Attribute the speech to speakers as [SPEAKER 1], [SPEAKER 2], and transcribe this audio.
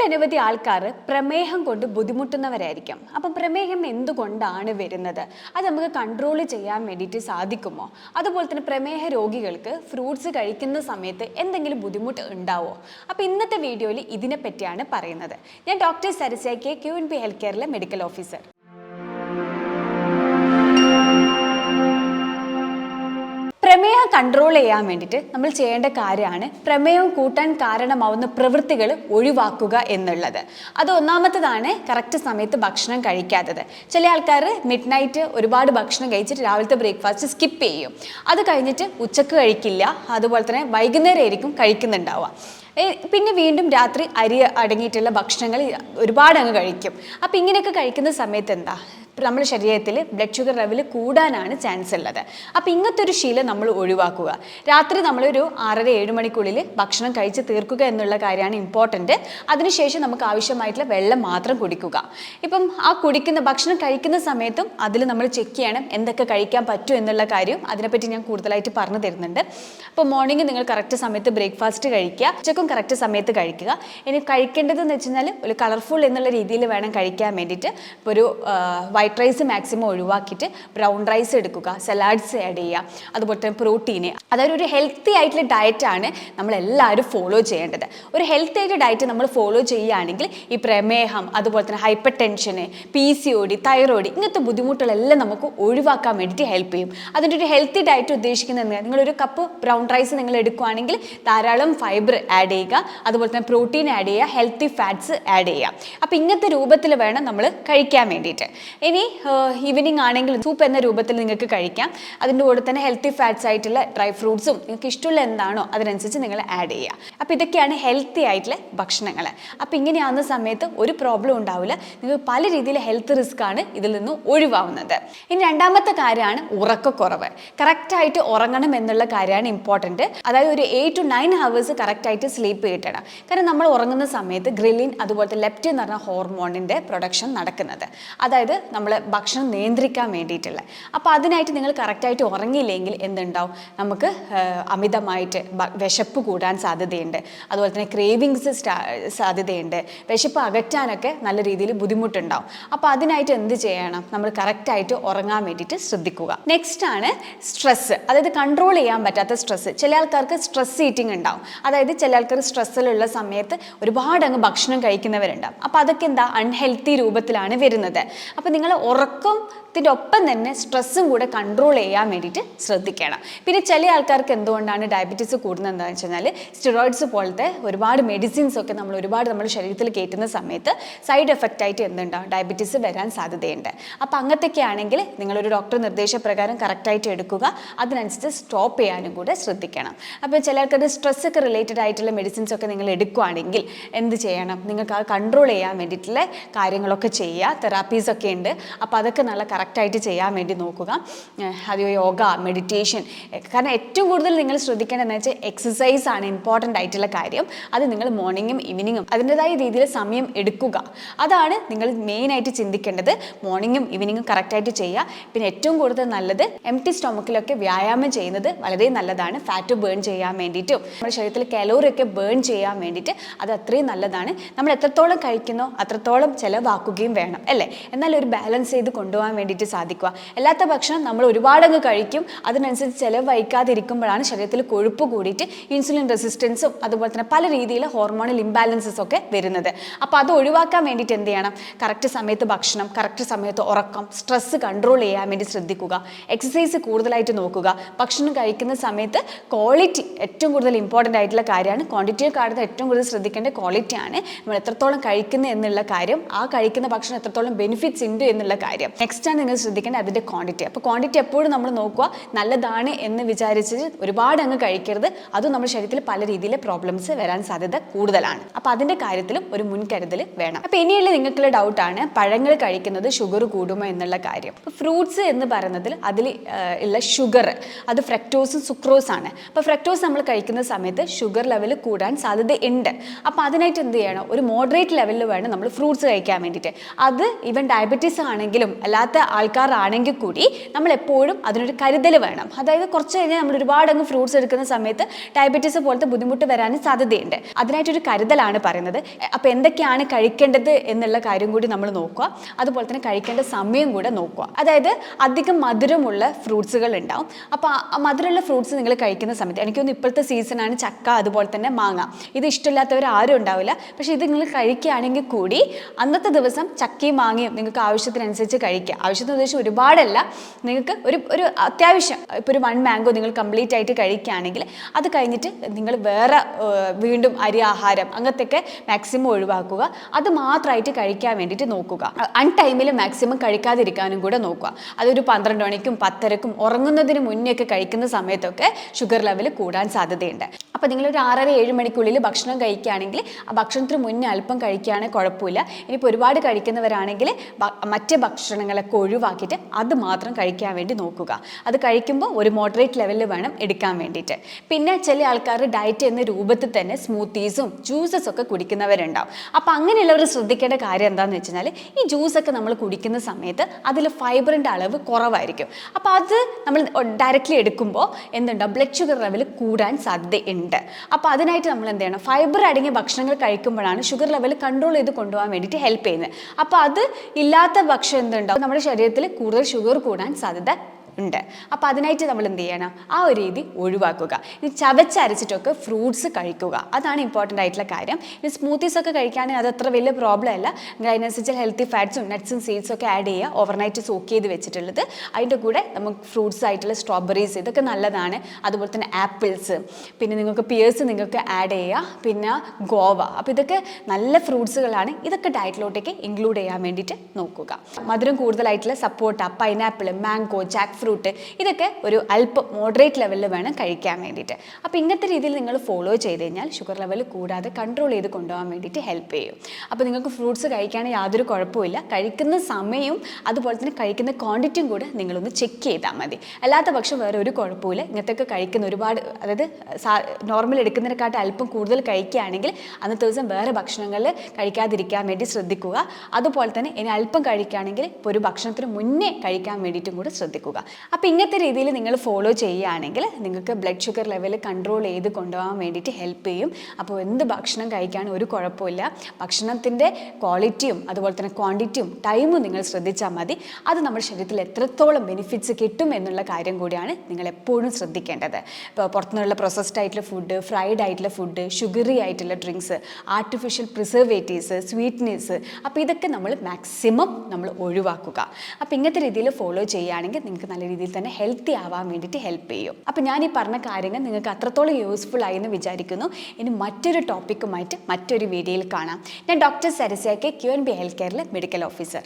[SPEAKER 1] ഒട്ടനവധി ആൾക്കാർ പ്രമേഹം കൊണ്ട് ബുദ്ധിമുട്ടുന്നവരായിരിക്കും. അപ്പം പ്രമേഹം എന്തുകൊണ്ടാണ് വരുന്നത്? അത് നമുക്ക് കൺട്രോൾ ചെയ്യാൻ വേണ്ടിയിട്ട് സാധിക്കുമോ? അതുപോലെ തന്നെ പ്രമേഹ രോഗികൾക്ക് ഫ്രൂട്ട്സ് കഴിക്കുന്ന സമയത്ത് എന്തെങ്കിലും ബുദ്ധിമുട്ട് ഉണ്ടാവോ? അപ്പോൾ ഇന്നത്തെ വീഡിയോയിൽ ഇതിനെപ്പറ്റിയാണ് പറയുന്നത്. ഞാൻ doctor Sarasya K Q N P health കെയറിലെ medical officer പ്രമേഹം കൺട്രോൾ ചെയ്യാൻ വേണ്ടിയിട്ട് നമ്മൾ ചെയ്യേണ്ട കാര്യമാണ് പ്രമേയം കൂട്ടാൻ കാരണമാവുന്ന പ്രവൃത്തികൾ ഒഴിവാക്കുക എന്നുള്ളത്. അത് ഒന്നാമത്തതാണ് കറക്റ്റ് സമയത്ത് ഭക്ഷണം കഴിക്കാത്തത്. ചില ആൾക്കാർ മിഡ് നൈറ്റ് ഒരുപാട് ഭക്ഷണം കഴിച്ചിട്ട് രാവിലത്തെ ബ്രേക്ക്ഫാസ്റ്റ് സ്കിപ്പ് ചെയ്യും. അത് കഴിഞ്ഞിട്ട് ഉച്ചയ്ക്ക് കഴിക്കില്ല. അതുപോലെ തന്നെ വൈകുന്നേരം ആയിരിക്കും കഴിക്കുന്നുണ്ടാവുക. പിന്നെ വീണ്ടും രാത്രി അരി അടങ്ങിയിട്ടുള്ള ഭക്ഷണങ്ങൾ ഒരുപാട് അങ്ങ് കഴിക്കും. അപ്പം ഇങ്ങനെയൊക്കെ കഴിക്കുന്ന സമയത്ത് എന്താ? നമ്മുടെ ശരീരത്തിൽ ബ്ലഡ് ഷുഗർ ലെവൽ കൂടാനാണ് ചാൻസ് ഉള്ളത്. അപ്പോൾ ഇങ്ങനത്തെ ഒരു ശീലം നമ്മൾ ഒഴിവാക്കുക. രാത്രി നമ്മളൊരു ആറര ഏഴ് മണിക്കുള്ളിൽ ഭക്ഷണം കഴിച്ച് തീർക്കുക എന്നുള്ള കാര്യമാണ് ഇമ്പോർട്ടന്റ് അതിനുശേഷം നമുക്ക് ആവശ്യമായിട്ടുള്ള വെള്ളം മാത്രം കുടിക്കുക. ഇപ്പം ആ കുടിക്കുന്ന ഭക്ഷണം കഴിക്കുന്ന സമയത്തും അതിൽ നമ്മൾ ചെക്ക് ചെയ്യണം എന്തൊക്കെ കഴിക്കാൻ പറ്റും എന്നുള്ള കാര്യം അതിനെപ്പറ്റി ഞാൻ കൂടുതലായിട്ട് പറഞ്ഞു തരുന്നുണ്ട്. അപ്പോൾ മോർണിംഗ് നിങ്ങൾ കറക്റ്റ് സമയത്ത് ബ്രേക്ക്ഫാസ്റ്റ് കഴിക്കുക ഉച്ചക്കും കറക്റ്റ് സമയത്ത് കഴിക്കുക. ഇനി കഴിക്കേണ്ടതെന്ന് വെച്ച് കഴിഞ്ഞാൽ ഒരു കളർഫുൾ എന്നുള്ള രീതിയിൽ വേണം കഴിക്കാൻ വേണ്ടിയിട്ട്. ഇപ്പോൾ ഒരു റൈസ് മാക്സിമം ഒഴിവാക്കിയിട്ട് ബ്രൗൺ റൈസ് എടുക്കുക സലാഡ്സ് ആഡ് ചെയ്യുക അതുപോലെ തന്നെ പ്രോട്ടീന്. അതായത് ഒരു ഹെൽത്തി ആയിട്ടുള്ള ഡയറ്റാണ് നമ്മൾ എല്ലാവരും ഫോളോ ചെയ്യേണ്ടത്. ഒരു ഹെൽത്തി ആയിട്ടുള്ള ഡയറ്റ് നമ്മൾ ഫോളോ ചെയ്യുകയാണെങ്കിൽ ഈ പ്രമേഹം അതുപോലെ തന്നെ hyper ടെൻഷന് P C O D thyroid ഇങ്ങനത്തെ ബുദ്ധിമുട്ടുകളെല്ലാം നമുക്ക് ഒഴിവാക്കാൻ വേണ്ടിയിട്ട് ഹെൽപ്പ് ചെയ്യും. അതിന്റെ ഒരു ഹെൽത്തി ഡയറ്റ് ഉദ്ദേശിക്കുന്നത്? നിങ്ങളൊരു കപ്പ് ബ്രൗൺ റൈസ് നിങ്ങൾ എടുക്കുകയാണെങ്കിൽ ധാരാളം ഫൈബർ ആഡ് ചെയ്യുക അതുപോലെ തന്നെ പ്രോട്ടീൻ ആഡ് ചെയ്യുക ഹെൽത്തി ഫാറ്റ്സ് ആഡ് ചെയ്യുക. അപ്പോൾ ഇങ്ങനത്തെ രൂപത്തിൽ വേണം നമ്മൾ കഴിക്കാൻ വേണ്ടിയിട്ട്. ഇനി ഈവനിങ് ആണെങ്കിൽ സൂപ്പ് എന്ന രൂപത്തിൽ നിങ്ങൾക്ക് കഴിക്കാം. അതിന്റെ കൂടെ തന്നെ ഹെൽത്തി ഫാറ്റ്സ് ആയിട്ടുള്ള ഡ്രൈ ഫ്രൂട്ട്സും നിങ്ങൾക്ക് ഇഷ്ടമുള്ള എന്താണോ അതിനനുസരിച്ച് നിങ്ങൾ ആഡ് ചെയ്യുക. അപ്പോൾ ഇതൊക്കെയാണ് ഹെൽത്തി ആയിട്ടുള്ള ഭക്ഷണങ്ങൾ. അപ്പോൾ ഇങ്ങനെയാവുന്ന സമയത്ത് ഒരു പ്രോബ്ലം ഉണ്ടാവില്ല. നിങ്ങൾക്ക് പല രീതിയിൽ ഹെൽത്ത് റിസ്ക് ആണ് ഇതിൽ നിന്ന് ഒഴിവാവുന്നത്. ഇനി രണ്ടാമത്തെ കാര്യമാണ് ഉറക്കക്കുറവ്. കറക്റ്റായിട്ട് ഉറങ്ങണം എന്നുള്ള കാര്യമാണ് ഇമ്പോർട്ടന്റ് അതായത് ഒരു എയ്റ്റ് ടു നയൻ ഹവേഴ്സ് കറക്റ്റായിട്ട് സ്ലീപ്പ് കിട്ടണം. കാരണം നമ്മൾ ഉറങ്ങുന്ന സമയത്ത് ഗ്രിലിൻ അതുപോലത്തെ ലെപ്റ്റ് എന്ന് പറഞ്ഞ ഹോർമോണിന്റെ പ്രൊഡക്ഷൻ നടക്കുന്നത്. അതായത് നമ്മൾ ഭക്ഷണം നിയന്ത്രിക്കാൻ വേണ്ടിയിട്ടുള്ള. അപ്പോൾ അതിനായിട്ട് നിങ്ങൾ കറക്റ്റായിട്ട് ഉറങ്ങിയില്ലെങ്കിൽ എന്തുണ്ടാവും? നമുക്ക് അമിതമായിട്ട് വിശപ്പ് കൂടാൻ സാധ്യതയുണ്ട്. അതുപോലെ തന്നെ ക്രേവിങ്സ് സാധ്യതയുണ്ട്. വിശപ്പ് അകറ്റാനൊക്കെ നല്ല രീതിയിൽ ബുദ്ധിമുട്ടുണ്ടാവും. അപ്പോൾ അതിനായിട്ട് എന്ത് ചെയ്യണം? നമ്മൾ കറക്റ്റായിട്ട് ഉറങ്ങാൻ വേണ്ടിയിട്ട് ശ്രദ്ധിക്കുക. നെക്സ്റ്റ് ആണ് സ്ട്രെസ്സ് അതായത് കൺട്രോൾ ചെയ്യാൻ പറ്റാത്ത സ്ട്രെസ്സ് ചില ആൾക്കാർക്ക് സ്ട്രെസ് ഈറ്റിംഗ് ഉണ്ടാവും. അതായത് ചില ആൾക്കാർ സ്ട്രെസ്സിലുള്ള സമയത്ത് ഒരുപാട് അങ്ങ് ഭക്ഷണം കഴിക്കുന്നവരുണ്ടാവും. അപ്പോൾ അതൊക്കെ എന്താ? അൺഹെൽത്തി രൂപത്തിലാണ് വരുന്നത്. അപ്പോൾ നിങ്ങൾ ഉറക്കത്തിന്റെ ഒപ്പം തന്നെ സ്ട്രെസ്സും കൂടെ കൺട്രോൾ ചെയ്യാൻ വേണ്ടിയിട്ട് ശ്രദ്ധിക്കണം. പിന്നെ ചില ആൾക്കാർക്ക് എന്തുകൊണ്ടാണ് ഡയബറ്റീസ് കൂടുന്നത് എന്താണെന്ന് വെച്ച് കഴിഞ്ഞാൽ സ്റ്റിറോയിഡ്സ് പോലത്തെ ഒരുപാട് മെഡിസിൻസ് ഒക്കെ നമ്മൾ ഒരുപാട് നമ്മുടെ ശരീരത്തിൽ കയറ്റുന്ന സമയത്ത് സൈഡ് എഫക്റ്റ് ആയിട്ട് എന്തുണ്ടാവും? ഡയബറ്റീസ് വരാൻ സാധ്യതയുണ്ട്. അപ്പോൾ അങ്ങനത്തെയൊക്കെ ആണെങ്കിൽ നിങ്ങളൊരു ഡോക്ടർ നിർദ്ദേശപ്രകാരം കറക്റ്റായിട്ട് എടുക്കുക. അതിനനുസരിച്ച് സ്റ്റോപ്പ് ചെയ്യാനും കൂടെ ശ്രദ്ധിക്കണം. അപ്പോൾ ചിലർക്കത് സ്ട്രെസ് ഒക്കെ റിലേറ്റഡ് ആയിട്ടുള്ള മെഡിസിൻസ് ഒക്കെ നിങ്ങൾ എടുക്കുകയാണെങ്കിൽ എന്ത് ചെയ്യണം? നിങ്ങൾക്ക് ആ കൺട്രോൾ ചെയ്യാൻ വേണ്ടിയിട്ടുള്ള കാര്യങ്ങളൊക്കെ ചെയ്യുക. തെറാപ്പീസ് ഒക്കെ ഉണ്ട്. അപ്പോൾ അതൊക്കെ നല്ല കറക്റ്റായിട്ട് ചെയ്യാൻ വേണ്ടി നോക്കുക. അത് യോഗ മെഡിറ്റേഷൻ കാരണം ഏറ്റവും കൂടുതൽ നിങ്ങൾ ശ്രദ്ധിക്കേണ്ടതെന്ന് വെച്ചാൽ എക്സസൈസ് ആണ് ഇമ്പോർട്ടന്റ് ആയിട്ടുള്ള കാര്യം. അത് നിങ്ങൾ മോർണിംഗും ഈവനിങ്ങും അതിന്റെതായ രീതിയിൽ സമയം എടുക്കുക. അതാണ് നിങ്ങൾ മെയിനായിട്ട് ചിന്തിക്കേണ്ടത്. മോർണിംഗും ഈവനിങ്ങും കറക്റ്റായിട്ട് ചെയ്യുക. പിന്നെ ഏറ്റവും കൂടുതൽ നല്ലത് എം ടി സ്റ്റൊമക്കിലൊക്കെ വ്യായാമം ചെയ്യുന്നത് വളരെ നല്ലതാണ്. ഫാറ്റ് ബേൺ ചെയ്യാൻ വേണ്ടിയിട്ടും നമ്മുടെ ശരീരത്തിൽ കലോറിയൊക്കെ ബേൺ ചെയ്യാൻ വേണ്ടിയിട്ട് അത് അത്രയും നല്ലതാണ്. നമ്മൾ എത്രത്തോളം കഴിക്കുന്നോ അത്രത്തോളം ചിലവാക്കുകയും വേണം അല്ലേ? എന്നാൽ ഒരു ബാലൻസ് ചെയ്ത് കൊണ്ടുപോകാൻ വേണ്ടിയിട്ട് സാധിക്കുക. അല്ലാത്ത ഭക്ഷണം നമ്മൾ ഒരുപാട് അങ്ങ് കഴിക്കും. അതിനനുസരിച്ച് ചിലവഴിക്കാതിരിക്കുമ്പോഴാണ് ശരീരത്തിൽ കൊഴുപ്പ് കൂടിയിട്ട് ഇൻസുലിൻ റെസിസ്റ്റൻസും അതുപോലെ തന്നെ പല രീതിയിൽ ഹോർമോണൽ ഇംബാലൻസസ് ഒക്കെ വരുന്നത്. അപ്പോൾ അത് ഒഴിവാക്കാൻ വേണ്ടിയിട്ട് എന്ത് ചെയ്യണം? കറക്റ്റ് സമയത്ത് ഭക്ഷണം കറക്റ്റ് സമയത്ത് ഉറക്കം സ്ട്രെസ്സ് കൺട്രോൾ ചെയ്യാൻ വേണ്ടി ശ്രദ്ധിക്കുക. എക്സസൈസ് കൂടുതലായിട്ട് നോക്കുക. ഭക്ഷണം കഴിക്കുന്ന സമയത്ത് ക്വാളിറ്റി ഏറ്റവും കൂടുതൽ ഇമ്പോർട്ടന്റ് ആയിട്ടുള്ള കാര്യമാണ്. ക്വാണ്ടിറ്റിയെ കാണുന്നത് ഏറ്റവും കൂടുതൽ ശ്രദ്ധിക്കേണ്ട ക്വാളിറ്റിയാണ് നമ്മൾ എത്രത്തോളം കഴിക്കുന്നത് എന്നുള്ള കാര്യം ആ കഴിക്കുന്ന ഭക്ഷണം എത്രത്തോളം ബെനിഫിറ്റ്സ് ഉണ്ട് എന്നുള്ള കാര്യം. നെക്സ്റ്റ് ആണ് നിങ്ങൾ ശ്രദ്ധിക്കേണ്ടത് അതിന്റെ ക്വാണ്ടിറ്റി അപ്പോൾ ക്വാണ്ടിറ്റി എപ്പോഴും നമ്മൾ നോക്കുക നല്ലതാണ് എന്ന് വിചാരിച്ച് ഒരുപാട് അങ്ങ് കഴിക്കരുത്. അതും നമ്മുടെ ശരീരത്തിൽ പല രീതിയിലെ പ്രോബ്ലംസ് വരാൻ സാധ്യത കൂടുതലാണ്. അപ്പോൾ അതിന്റെ കാര്യത്തിലും ഒരു മുൻകരുതൽ വേണം. അപ്പോൾ ഇനിയുള്ള നിങ്ങൾക്കുള്ള ഡൗട്ടാണ് പഴങ്ങൾ കഴിക്കുന്നത് ഷുഗർ കൂടുമോ എന്നുള്ള കാര്യം. അപ്പോൾ ഫ്രൂട്ട്സ് എന്ന് പറയുന്നതിൽ അതിൽ ഉള്ള ഷുഗർ അത് ഫ്രക്ടോസും സുക്രോസ് ആണ്. അപ്പോൾ ഫ്രക്ടോസ് നമ്മൾ കഴിക്കുന്ന സമയത്ത് ഷുഗർ ലെവൽ കൂടാൻ സാധ്യത ഉണ്ട്. അപ്പോൾ അതിനായിട്ട് എന്ത് ചെയ്യണം? ഒരു മോഡറേറ്റ് ലെവലിൽ വേണം നമ്മൾ ഫ്രൂട്ട്സ് കഴിക്കാൻ വേണ്ടിയിട്ട്. അത് ഈവൻ ഡയബറ്റീസ് ആണെങ്കിലും അല്ലാത്ത ആൾക്കാരാണെങ്കിൽ കൂടി നമ്മൾ എപ്പോഴും അതിനൊരു കരുതൽ വേണം. അതായത് കുറച്ച് കഴിഞ്ഞാൽ നമ്മൾ ഒരുപാട് അങ്ങ് ഫ്രൂട്ട്സ് എടുക്കുന്ന സമയത്ത് ഡയബറ്റീസ് പോലത്തെ ബുദ്ധിമുട്ട് വരാനും സാധ്യതയുണ്ട്. അതിനായിട്ടൊരു കരുതലാണ് പറയുന്നത്. അപ്പോൾ എന്തൊക്കെയാണ് കഴിക്കേണ്ടത് എന്നുള്ള കാര്യം കൂടി നമ്മൾ നോക്കുക. അതുപോലെ തന്നെ കഴിക്കേണ്ട സമയം കൂടെ നോക്കുക. അതായത് അധികം മധുരമുള്ള ഫ്രൂട്ട്സുകൾ ഉണ്ടാവും. അപ്പോൾ മധുരമുള്ള ഫ്രൂട്ട്സ് നിങ്ങൾ കഴിക്കുന്ന സമയത്ത് എനിക്കൊന്ന് ഇപ്പോഴത്തെ സീസണാണ് ചക്ക അതുപോലെ തന്നെ മാങ്ങ. ഇത് ഇഷ്ടമില്ലാത്തവർ ആരും ഉണ്ടാവില്ല. പക്ഷേ ഇത് നിങ്ങൾ കഴിക്കുകയാണെങ്കിൽ കൂടി അന്നത്തെ ദിവസം ചക്കയും മാങ്ങയും നിങ്ങൾക്ക് ആവശ്യത്തിനനുസരിച്ച് കഴിക്കുക. ആവശ്യത്തിന് ഉദ്ദേശം ഒരുപാടല്ല. നിങ്ങൾക്ക് ഒരു ഒരു അത്യാവശ്യം. ഇപ്പോൾ ഒരു വൺ മാംഗോ നിങ്ങൾ കംപ്ലീറ്റ് ആയിട്ട് കഴിക്കുകയാണെങ്കിൽ അത് കഴിഞ്ഞിട്ട് നിങ്ങൾ വേറെ വീണ്ടും അരി ആഹാരം അങ്ങനത്തെയൊക്കെ മാക്സിമം ഒഴിവാക്കുക. അത് മാത്രമായിട്ട് കഴിക്കാൻ വേണ്ടിയിട്ട് നോക്കുക. അൺടൈമിൽ മാക്സിമം കഴിക്കാതിരിക്കാനും കൂടെ നോക്കുക. അതൊരു പന്ത്രണ്ട് മണിക്കും പത്തരക്കും ഉറങ്ങുന്നതിന് മുന്നേ ഒക്കെ കഴിക്കുന്ന സമയത്തൊക്കെ ഷുഗർ ലെവൽ കൂടാൻ സാധ്യതയുണ്ട്. അപ്പോൾ നിങ്ങളൊരു ആറര ഏഴ് മണിക്കുള്ളിൽ ഭക്ഷണം കഴിക്കുകയാണെങ്കിൽ ആ ഭക്ഷണത്തിന് മുന്നേ അല്പം കഴിക്കുകയാണെങ്കിൽ കുഴപ്പമില്ല. ഇനിയിപ്പോൾ ഒരുപാട് കഴിക്കുന്നവരാണെങ്കിൽ ഭ- മറ്റ് ഭക്ഷണങ്ങളൊക്കെ ഒഴിവാക്കിയിട്ട് അത് മാത്രം കഴിക്കാൻ വേണ്ടി നോക്കുക. അത് കഴിക്കുമ്പോൾ ഒരു മോഡറേറ്റ് ലെവലിൽ വേണം എടുക്കാൻ വേണ്ടിയിട്ട്. പിന്നെ ചില ആൾക്കാർ ഡയറ്റ് എന്ന രൂപത്തിൽ തന്നെ സ്മൂത്തീസും ജ്യൂസസ് ഒക്കെ കുടിക്കുന്നവരുണ്ടാവും. അപ്പോൾ അങ്ങനെയുള്ളവർ ശ്രദ്ധിക്കേണ്ട കാര്യം എന്താണെന്ന് വെച്ച് കഴിഞ്ഞാൽ ഈ ജ്യൂസൊക്കെ നമ്മൾ കുടിക്കുന്ന സമയത്ത് അതിൽ ഫൈബറിന്റെ അളവ് കുറവായിരിക്കും. അപ്പോൾ അത് നമ്മൾ ഡയറക്റ്റ്ലി എടുക്കുമ്പോൾ എന്തുണ്ടാവും? ബ്ലഡ് ഷുഗർ ലെവൽ കൂടാൻ സാധ്യതയുണ്ട്. അപ്പോൾ അതിനായിട്ട് നമ്മൾ എന്ത് ചെയ്യണം? ഫൈബർ അടങ്ങിയ ഭക്ഷണങ്ങൾ കഴിക്കുമ്പോഴാണ് ഷുഗർ ലെവൽ കൺട്രോൾ ചെയ്ത് കൊണ്ടുപോകാൻ വേണ്ടിയിട്ട് ഹെൽപ്പ് ചെയ്യുന്നത്. അപ്പോൾ അത് ഇല്ലാത്ത ഭക്ഷണം എന്തുണ്ടാവും? നമ്മുടെ ശരീരത്തിൽ കൂടുതൽ ഷുഗർ കൂടാൻ സാധ്യത ഉണ്ട്. അപ്പോൾ അതിനായിട്ട് നമ്മൾ എന്ത് ചെയ്യണം? ആ ഒരു രീതി ഒഴിവാക്കുക. ഇനി ചവച്ചരച്ചിട്ടൊക്കെ ഫ്രൂട്ട്സ് കഴിക്കുക. അതാണ് ഇമ്പോർട്ടന്റ് ആയിട്ടുള്ള കാര്യം. ഇനി സ്മൂത്തീസ് ഒക്കെ കഴിക്കുകയാണെങ്കിൽ അത് അത്ര വലിയ പ്രോബ്ലം അല്ല. അതിനനുസരിച്ച് ഹെൽത്തി ഫാറ്റ്സും നട്ട്സും സീഡ്സും ഒക്കെ ആഡ് ചെയ്യുക. ഓവർനൈറ്റ് സോക്ക് ചെയ്ത് വെച്ചിട്ടുള്ളത്. അതിന്റെ കൂടെ നമുക്ക് ഫ്രൂട്ട്സ് ആയിട്ടുള്ള സ്ട്രോബെറീസ് ഇതൊക്കെ നല്ലതാണ്. അതുപോലെ തന്നെ ആപ്പിൾസ് പിന്നെ നിങ്ങൾക്ക് പിയേഴ്സ് നിങ്ങൾക്ക് ആഡ് ചെയ്യുക. പിന്നെ ഗോവ അപ്പോൾ ഇതൊക്കെ നല്ല ഫ്രൂട്ട്സുകളാണ് ഇതൊക്കെ ഡയറ്റിലോട്ടേക്ക് ഇൻക്ലൂഡ് ചെയ്യാൻ വേണ്ടിയിട്ട് നോക്കുക. മധുരം കൂടുതലായിട്ടുള്ള സപ്പോർട്ട പൈനാപ്പിൾ മാംഗോ ജാക്ക് ഫ്രൂട്ട് ഇതൊക്കെ ഒരു അല്പം മോഡറേറ്റ് ലെവലിൽ വേണം കഴിക്കാൻ വേണ്ടിയിട്ട്. അപ്പോൾ ഇങ്ങനത്തെ രീതിയിൽ നിങ്ങൾ ഫോളോ ചെയ്ത് കഴിഞ്ഞാൽ ഷുഗർ ലെവൽ കൂടാതെ കൺട്രോൾ ചെയ്ത് കൊണ്ടുപോകാൻ വേണ്ടിയിട്ട് ഹെൽപ്പ് ചെയ്യും. അപ്പോൾ നിങ്ങൾക്ക് ഫ്രൂട്ട്സ് കഴിക്കുകയാണെങ്കിൽ യാതൊരു കുഴപ്പമില്ല കഴിക്കുന്ന സമയവും അതുപോലെ തന്നെ കഴിക്കുന്ന ക്വാണ്ടിറ്റിയും കൂടെ നിങ്ങളൊന്ന് ചെക്ക് ചെയ്താൽ മതി. അല്ലാത്ത പക്ഷം വേറെ ഒരു കുഴപ്പമില്ല ഇങ്ങനത്തെയൊക്കെ കഴിക്കുന്ന ഒരുപാട് അതായത് നോർമൽ എടുക്കുന്നതിനെക്കാട്ട് അല്പം കൂടുതൽ കഴിക്കുകയാണെങ്കിൽ അന്നത്തെ ദിവസം വേറെ ഭക്ഷണങ്ങൾ കഴിക്കാതിരിക്കാൻ വേണ്ടി ശ്രദ്ധിക്കുക. അതുപോലെ തന്നെ ഇനി അല്പം കഴിക്കുകയാണെങ്കിൽ ഇപ്പോൾ ഒരു ഭക്ഷണത്തിന് മുന്നേ കഴിക്കാൻ വേണ്ടിയിട്ടും കൂടെ ശ്രദ്ധിക്കുക. അപ്പോൾ ഇങ്ങനത്തെ രീതിയിൽ നിങ്ങൾ ഫോളോ ചെയ്യുകയാണെങ്കിൽ നിങ്ങൾക്ക് ബ്ലഡ് ഷുഗർ ലെവൽ കൺട്രോൾ ചെയ്ത് കൊണ്ടുപോകാൻ വേണ്ടിയിട്ട് ഹെൽപ്പ് ചെയ്യും. അപ്പോൾ എന്ത് ഭക്ഷണം കഴിക്കാൻ ഒരു കുഴപ്പമില്ല. ഭക്ഷണത്തിന്റെ ക്വാളിറ്റിയും അതുപോലെ തന്നെ ക്വാണ്ടിറ്റിയും ടൈമും നിങ്ങൾ ശ്രദ്ധിച്ചാൽ മതി. അത് നമ്മുടെ ശരീരത്തിൽ എത്രത്തോളം ബെനിഫിറ്റ്സ് കിട്ടും എന്നുള്ള കാര്യം കൂടിയാണ് നിങ്ങൾ എപ്പോഴും ശ്രദ്ധിക്കേണ്ടത്. ഇപ്പോൾ പുറത്തുനിന്നുള്ള പ്രോസസ്ഡ് ആയിട്ടുള്ള ഫുഡ് ഫ്രൈഡ് ആയിട്ടുള്ള ഫുഡ് ഷുഗറി ആയിട്ടുള്ള ഡ്രിങ്ക്സ് ആർട്ടിഫിഷ്യൽ പ്രിസർവേറ്റീവ്സ് സ്വീറ്റ്നെസ് അപ്പോൾ ഇതൊക്കെ നമ്മൾ മാക്സിമം നമ്മൾ ഒഴിവാക്കുക. അപ്പോൾ ഇങ്ങനത്തെ രീതിയിൽ ഫോളോ ചെയ്യുകയാണെങ്കിൽ നിങ്ങൾക്ക് നല്ല രീതിയിൽ തന്നെ ഹെൽത്തി ആവാൻ വേണ്ടിയിട്ട് ഹെൽപ്പ് ചെയ്യും. അപ്പോൾ ഞാൻ ഈ പറഞ്ഞ കാര്യങ്ങൾ നിങ്ങൾക്ക് അത്രത്തോളം യൂസ്ഫുൾ ആയി എന്ന് വിചാരിക്കുന്നു. ഇനി മറ്റൊരു ടോപ്പിക്കുമായിട്ട് മറ്റൊരു വീഡിയോയിൽ കാണാം. ഞാൻ ഡോക്ടർ സരസ്യാക്കെ ക്യു എൻ ബി ഹെൽത്ത് കെയറിലെ മെഡിക്കൽ ഓഫീസർ